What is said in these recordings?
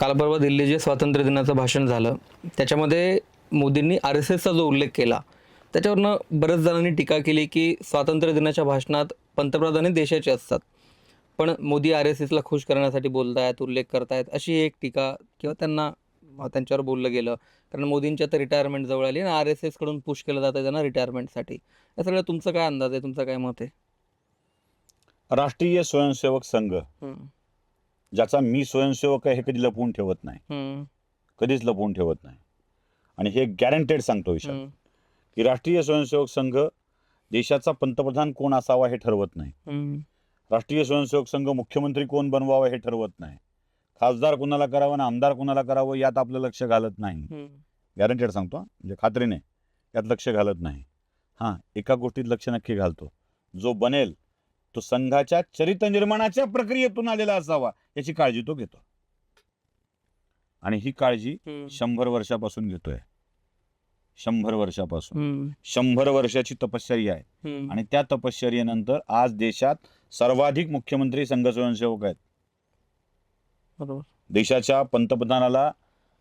काल परवा दिल्ली जे स्वातंत्र्य दिनाचं भाषण झालं त्याच्यामध्ये मोदींनी आर एस एसचा जो उल्लेख केला त्याच्यावरनं बऱ्याच जणांनी टीका केली की स्वातंत्र्य दिनाच्या भाषणात पंतप्रधान हे देशाचे असतात. पण मोदी आर एस एसला खुश करण्यासाठी बोलतायत उल्लेख करतायत अशी एक टीका किंवा त्यांना त्यांच्यावर बोललं गेलं. कारण मोदींच्या तर रिटायरमेंट जवळ आली आणि आर एस एसकडून पुश केलं जातं त्यांना रिटायरमेंटसाठी या सगळं तुमचं काय अंदाज आहे? तुमचं काय मत आहे? राष्ट्रीय स्वयंसेवक संघ. ज्याचा मी स्वयंसेवक आहे हे कधी लपवून ठेवत नाही. कधीच लपवून ठेवत नाही. आणि हे गॅरंटेड सांगतो हम्म, की राष्ट्रीय स्वयंसेवक संघ देशाचा पंतप्रधान कोण असावा हे ठरवत नाही. राष्ट्रीय स्वयंसेवक संघ मुख्यमंत्री कोण बनवावा हे ठरवत नाही. खासदार कुणाला करावं आणि आमदार कुणाला करावं यात आपलं लक्ष घालत नाही. गॅरंटेड सांगतो म्हणजे खात्रीने. यात लक्ष घालत नाही. हां एका गोष्टीत लक्ष नक्की घालतो. जो बनेल तो संघाच्या चरित्र निर्माणाच्या प्रक्रियेतून आलेला असावा. याची काळजी तो घेतो. आणि ही काळजी शंभर वर्षापासून घेतोय. शंभर वर्षापासून. शंभर वर्षाची तपश्चर्या आहे. आणि त्या तपश्चर्येनंतर आज देशात सर्वाधिक मुख्यमंत्री संघ स्वयंसेवक आहेत. बरोबर. देशाच्या पंतप्रधानाला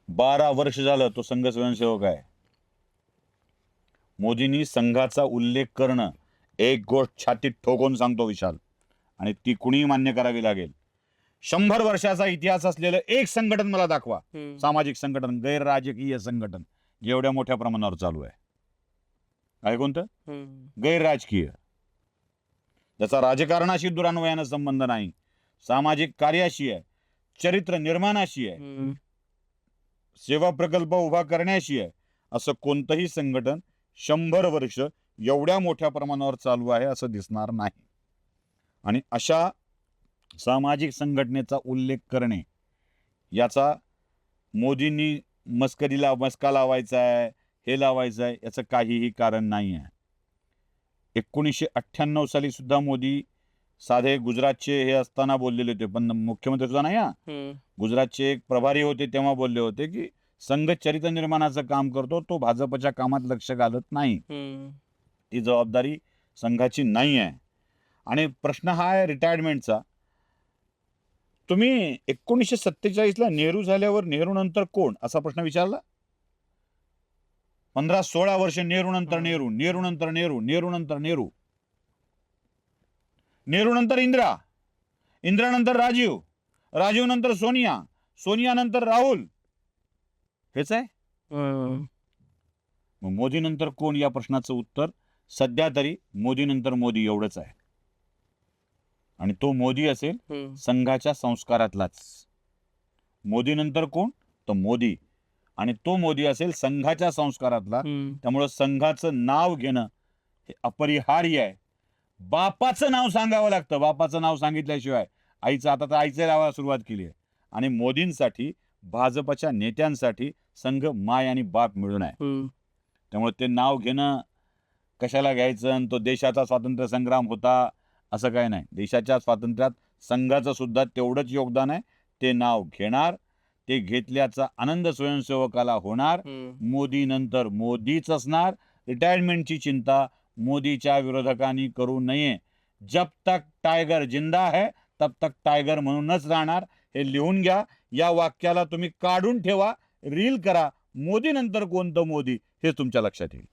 बारा वर्ष झालं तो संघ स्वयंसेवक आहे. मोदींनी संघाचा उल्लेख करणं एक गोष्ट छातीत ठोकून सांगतो विशाल. आणि ती कुणीही मान्य करावी लागेल. शंभर वर्षाचा इतिहास असलेलं एक संघटन मला दाखवा. सामाजिक संघटन गैरराजकीय संघटन जे एवढ्या मोठ्या प्रमाणावर चालू आहे. काय कोणतं? गैरराजकीय. ज्याचा राजकारणाशी दुरान्वयानं संबंध नाही सामाजिक कार्याशी आहे चरित्र निर्माणाशी आहे सेवा प्रकल्प उभा करण्याशी आहे असं कोणतंही संघटन शंभर वर्ष एवढ्या मोठ्या प्रमाणावर चालू आहे असं दिसणार नाही. आणि अशा सामाजिक संघटनेचा उल्लेख करणे. याचा मोदींनी मस्करीला मस्का लावायचा आहे हे लावायचं आहे याचं काहीही कारण नाही आहे एकोणीसशे अठ्ठ्याण्णव साली सुद्धा मोदी साधे गुजरातचे हे असताना बोललेले होते पण मुख्यमंत्री सुद्धा नाही हा. गुजरातचे एक प्रभारी होते तेव्हा बोलले होते की संघ चरित्र निर्माणाचं काम करतो तो भाजपच्या कामात लक्ष घालत नाही. ती जबाबदारी संघाची नाही आहे आणि प्रश्न हा आहे रिटायरमेंटचा. तुम्ही एकोणीसशे सत्तेचाळीसला नेहरू झाल्यावर नेहरू नंतर कोण? असा प्रश्न विचारला? पंधरा सोळा वर्ष नेहरू नंतर. नेहरू नेहरू नंतर नेहरू नेहरू नंतर नेहरू. नेहरू नंतर इंदिरा इंदिरा नंतर राजीव राजीव नंतर सोनिया सोनिया नंतर राहुल. हेच आहे? हम्म. मग मोदीनंतर कोण या प्रश्नाचं उत्तर? सध्या तरी मोदीनंतर मोदी एवढंच आहे. आणि तो मोदी असेल संघाच्या संस्कारातलाच. मोदीनंतर कोण? तर मोदी. आणि तो मोदी असेल संघाच्या संस्कारातला. त्यामुळं संघाचं नाव घेणं हे अपरिहार्य आहे. बापाचं नाव सांगावं लागतं. बापाचं नाव सांगितल्याशिवाय आईचं आता तर आईचं लावायला सुरुवात केली आहे. आणि मोदींसाठी भाजपच्या नेत्यांसाठी संघ माय आणि बाप मिळून आहे. त्यामुळे ते नाव घेणं कशाला घ्यायचं? तो देशाचा स्वातंत्र्य संग्राम होता. असं काय नाही. देशाच्या स्वातंत्र्यात संघाचं सुद्धा तेवढंच योगदान आहे. ते नाव घेणार ते घेतल्याचा आनंद स्वयंसेवकाला होणार. मोदी नंतर मोदीच असणार. रिटायरमेंटची चिंता मोदीच्या विरोधकांनी करू नये. जब तक टायगर जिंदा है तब तक टायगर म्हणूनच राहणार. हे लिहून घ्या. या वाक्याला तुम्ही काढून ठेवा. रील करा. मोदी नंतर कोणतं मोदी? हे तुमच्या लक्षात येईल.